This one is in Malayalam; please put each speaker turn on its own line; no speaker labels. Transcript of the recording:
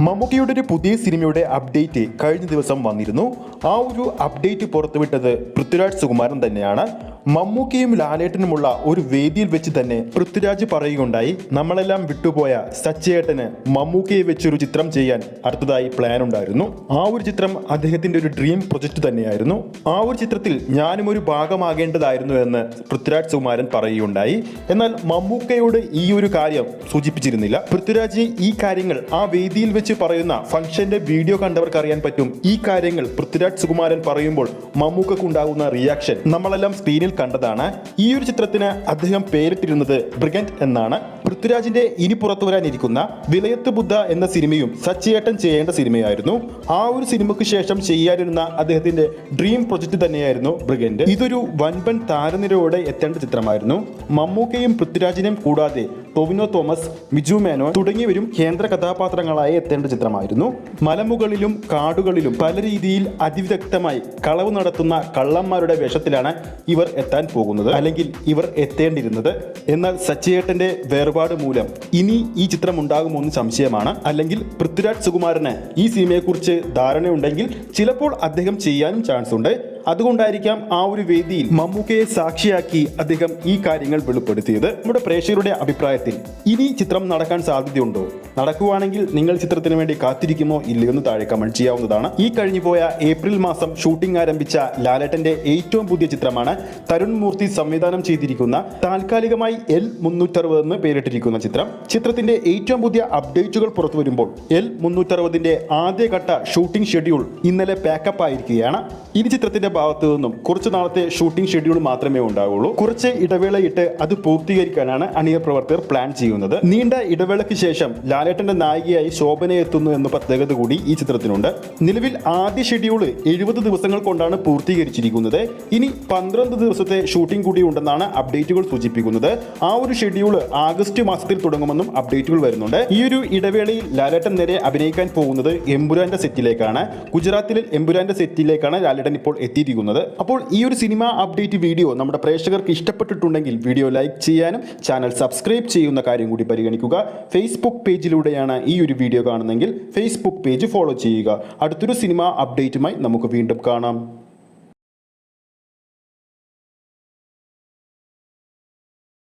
മമ്മൂക്കയുടെ ഒരു പുതിയ സിനിമയുടെ അപ്ഡേറ്റ് കഴിഞ്ഞ ദിവസം വന്നിരുന്നു. ആ ഒരു അപ്ഡേറ്റ് പുറത്തുവിട്ടത് പൃഥ്വിരാജ് സുകുമാരൻ തന്നെയാണ്. മമ്മൂക്കയും ലാലേട്ടനുമുള്ള ഒരു വേദിയിൽ വെച്ച് തന്നെ പൃഥ്വിരാജ് പറയുകയുണ്ടായി നമ്മളെല്ലാം വിട്ടുപോയ സച്ചേട്ടന് മമ്മൂക്കയെ വെച്ചൊരു ചിത്രം ചെയ്യാൻ അടുത്തതായി പ്ലാൻ ഉണ്ടായിരുന്നു. ആ ഒരു ചിത്രം അദ്ദേഹത്തിന്റെ ഒരു ഡ്രീം പ്രൊജക്ട് തന്നെയായിരുന്നു. ആ ഒരു ചിത്രത്തിൽ ഞാനും ഒരു ഭാഗമാകേണ്ടതായിരുന്നു എന്ന് പൃഥ്വിരാജ് സുകുമാരൻ പറയുകയുണ്ടായി. എന്നാൽ മമ്മൂക്കയോട് ഈ ഒരു കാര്യം സൂചിപ്പിച്ചിരുന്നില്ല. പൃഥ്വിരാജ് ഈ കാര്യങ്ങൾ ആ വേദിയിൽ വെച്ച് പറയുന്ന ഫംഗ്ഷന്റെ വീഡിയോ കണ്ടവർക്ക് അറിയാൻ പറ്റും. ഈ കാര്യങ്ങൾ പൃഥ്വിരാജ് സുകുമാരൻ പറയുമ്പോൾ മമ്മൂക്കുണ്ടാകുന്ന റിയാക്ഷൻ നമ്മളെല്ലാം സ്ക്രീനിൽ കണ്ടതാണ്. ഈ ഒരു ചിത്രത്തിന് അദ്ദേഹം പേരിട്ടിരുന്നത് ബ്രിഗന്റ് എന്നാണ്. പൃഥ്വിരാജിന്റെ ഇനി പുറത്തു വരാനിരിക്കുന്ന വിലയത്ത് ബുദ്ധ എന്ന സിനിമയും സച്ചിയേട്ടൻ ചെയ്യേണ്ട സിനിമയായിരുന്നു. ആ ഒരു സിനിമയ്ക്ക് ശേഷം ചെയ്യാനിരുന്ന അദ്ദേഹത്തിന്റെ ഡ്രീം പ്രൊജക്ട് തന്നെയായിരുന്നു ബ്രിഗൻഡ് ഇതൊരു വൻപൻ താരനിരയോടെ എത്തേണ്ട ചിത്രമായിരുന്നു. മമ്മൂക്കയും പൃഥ്വിരാജിനെയും കൂടാതെ ടൊവിനോ തോമസ് മിജു മേനോൻ തുടങ്ങിയവരും കേന്ദ്ര കഥാപാത്രങ്ങളായി എത്തേണ്ട ചിത്രമായിരുന്നു. മലമുകളിലും കാടുകളിലും പല രീതിയിൽ അതിവിദഗ്ധമായി കളവ് നടത്തുന്ന കള്ളന്മാരുടെ വേഷത്തിലാണ് ഇവർ എത്താൻ പോകുന്നത് അല്ലെങ്കിൽ ഇവർ എത്തേണ്ടിരുന്നത് എന്നാൽ സച്ചിയേട്ടന്റെ വേർപാട് മൂലം ഇനി ഈ ചിത്രം ഉണ്ടാകുമോ എന്ന് സംശയമാണ്. അല്ലെങ്കിൽ പൃഥ്വിരാജ് സുകുമാരന് ഈ സിനിമയെക്കുറിച്ച് ധാരണയുണ്ടെങ്കിൽ ചിലപ്പോൾ അദ്ദേഹം ചെയ്യാനും ചാൻസ് ഉണ്ട് അതുകൊണ്ടായിരിക്കാം ആ ഒരു വേദിയിൽ മമ്മൂക്കയെ സാക്ഷിയാക്കി അദ്ദേഹം ഈ കാര്യങ്ങൾ വെളിപ്പെടുത്തിയത്. നമ്മുടെ പ്രേക്ഷകരുടെ അഭിപ്രായത്തിൽ ഇനി ചിത്രം നടക്കാൻ സാധ്യതയുണ്ടോ? നടക്കുവാണെങ്കിൽ നിങ്ങൾ ചിത്രത്തിന് വേണ്ടി കാത്തിരിക്കുമോ? ഇല്ലയോ എന്ന് താഴെ കമന്റ് ചെയ്യാവുന്നതാണ്. ഈ കഴിഞ്ഞു പോയ ഏപ്രിൽ മാസം ഷൂട്ടിംഗ് ആരംഭിച്ച ലാലേട്ടന്റെ ഏറ്റവും പുതിയ ചിത്രമാണ് തരുൺ മൂർത്തി സംവിധാനം ചെയ്തിരിക്കുന്ന താൽക്കാലികമായി എൽ മുന്നൂറ്ററുപത് എന്ന് പേരിട്ടിരിക്കുന്ന ചിത്രം. ചിത്രത്തിന്റെ ഏറ്റവും പുതിയ അപ്ഡേറ്റുകൾ പുറത്തു വരുമ്പോൾ എൽ മുന്നൂറ്ററുപതിന്റെ ആദ്യഘട്ട ഷൂട്ടിംഗ് ഷെഡ്യൂൾ ഇന്നലെ പാക്കപ്പ് ആയിരിക്കുകയാണ്. ഇനി ചിത്രത്തിന്റെ ഭാഗത്തു നിന്നും കുറച്ച് നാളത്തെ ഷൂട്ടിംഗ് ഷെഡ്യൂൾ മാത്രമേ ഉണ്ടാവുള്ളൂ. കുറച്ച് ഇടവേളയിട്ട് അത് പൂർത്തീകരിക്കാനാണ് അണിയർ പ്രവർത്തകർ പ്ലാൻ ചെയ്യുന്നത്. നീണ്ട ഇടവേളയ്ക്ക് ശേഷം ലാലേട്ടന്റെ നായികയായി ശോഭന എത്തുന്നു എന്ന പ്രത്യേകത കൂടി ഈ ചിത്രത്തിനുണ്ട്. നിലവിൽ ആദ്യ ഷെഡ്യൂൾ എഴുപത് ദിവസങ്ങൾ കൊണ്ടാണ് പൂർത്തീകരിച്ചിരിക്കുന്നത്. ഇനി പന്ത്രണ്ട് ദിവസത്തെ ഷൂട്ടിംഗ് കൂടി ഉണ്ടെന്നാണ് അപ്ഡേറ്റുകൾ സൂചിപ്പിക്കുന്നത്. ആ ഒരു ഷെഡ്യൂൾ ആഗസ്റ്റ് മാസത്തിൽ തുടങ്ങുമെന്നും അപ്ഡേറ്റുകൾ വരുന്നുണ്ട്. ഈ ഒരു ഇടവേളയിൽ ലാലേട്ടൻ നേരെ അഭിനയിക്കാൻ പോകുന്നത് എംപുരാന്റെ സെറ്റിലേക്കാണ്. ഗുജറാത്തിലെ എംപുരാന്റെ സെറ്റിലേക്കാണ് ലാലേട്ടൻ ഇപ്പോൾ എത്തിയിരിക്കുന്നത്. അപ്പോൾ ഈ ഒരു സിനിമ അപ്ഡേറ്റ് വീഡിയോ നമ്മുടെ പ്രേക്ഷകർക്ക് ഇഷ്ടപ്പെട്ടിട്ടുണ്ടെങ്കിൽ വീഡിയോ ലൈക്ക് ചെയ്യാനും ചാനൽ സബ്സ്ക്രൈബ് ചെയ്യുന്ന കാര്യം കൂടി പരിഗണിക്കുക. ഫേസ്ബുക്ക് പേജിലൂടെയാണ് ഈ ഒരു വീഡിയോ കാണുന്നതെങ്കിൽ ഫേസ്ബുക്ക് പേജ് ഫോളോ ചെയ്യുക. അടുത്തൊരു സിനിമ അപ്ഡേറ്റുമായി നമുക്ക് വീണ്ടും കാണാം.